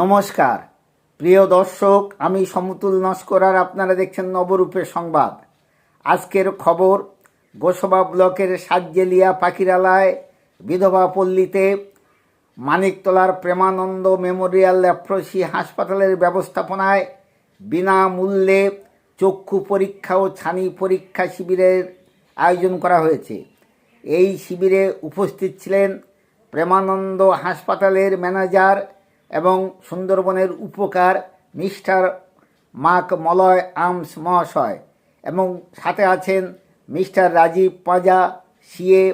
নমস্কার। প্রিয় দর্শক, আমি সমতুল নস্কর আর আপনারা দেখছেন নবরূপের সংবাদ। আজকের খবর, গোসবা ব্লকের সাজ্জেলিয়া পাখিরালায় বিধবা পল্লীতে মানিকতলার প্রেমানন্দ মেমোরিয়াল ল্যাপ্রসি হাসপাতালের ব্যবস্থাপনায় বিনামূল্যে চক্ষু পরীক্ষা ও ছানি পরীক্ষা শিবিরের আয়োজন করা হয়েছে। এই শিবিরে উপস্থিত ছিলেন প্রেমানন্দ হাসপাতালের ম্যানেজার এবং সুন্দরবনের উপকার মিস্টার মাক মলয় আমস মহাশয় এবং সাথে আছেন mister Rajib Paja, CA,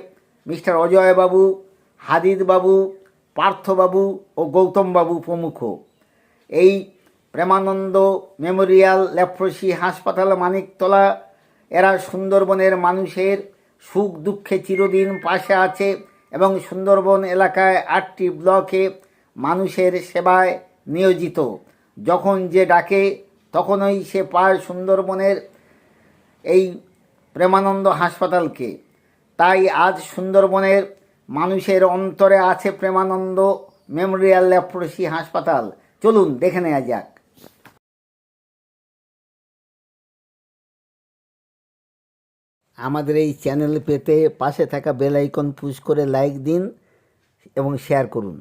mister অজয়বাবু, হাদিদবাবু, পার্থবাবু ও গৌতমবাবু প্রমুখ। এই প্রেমানন্দ মেমোরিয়াল ল্যাপ্রসি হাসপাতাল মানিকতলা, এরা সুন্দরবনের মানুষের সুখ দুঃখে চিরদিন পাশে আছে এবং সুন্দরবন এলাকায় আটটি ব্লকে মানুষের সেবায় নিয়োজিত। যখন যে ডাকে, তখনই সে পায় সুন্দরবনের এই প্রেমানন্দ হাসপাতালকে। তাই আজ সুন্দরবনের মানুষের অন্তরে আছে প্রেমানন্দ মেমোরিয়াল ল্যাপ্রসি হাসপাতাল। চলুন, দেখে নেওয়া যাক। আমাদের এই চ্যানেল পেতে পাশে থাকা বেল আইকন পুশ করে লাইক দিন এবং শেয়ার করুন।